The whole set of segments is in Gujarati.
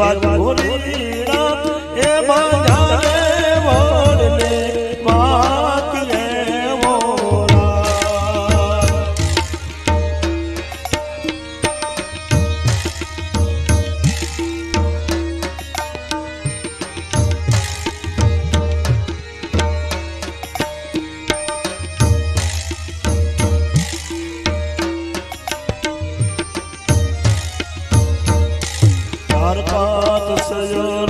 એવા ગોરીડા એ બાજારે વોરને વાત એ વોરા તાર પા Santo Senhor.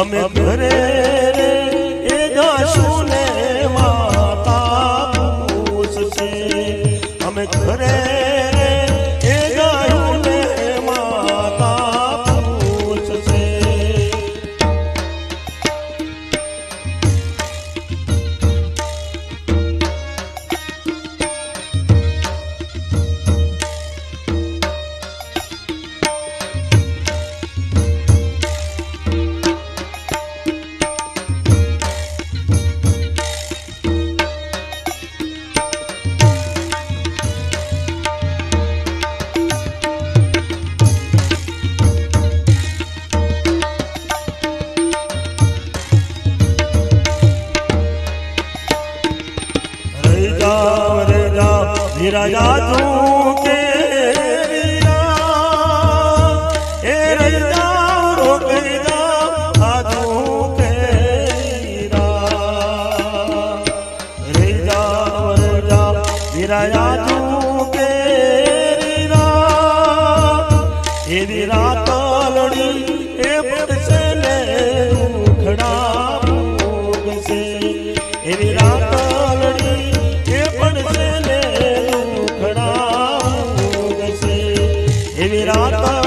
અમે ઘરે એ ગાશું ને માતા પૂછશે. અમે ઘરે રાજા તું કે રાજા તું કે રા એ રા मेरा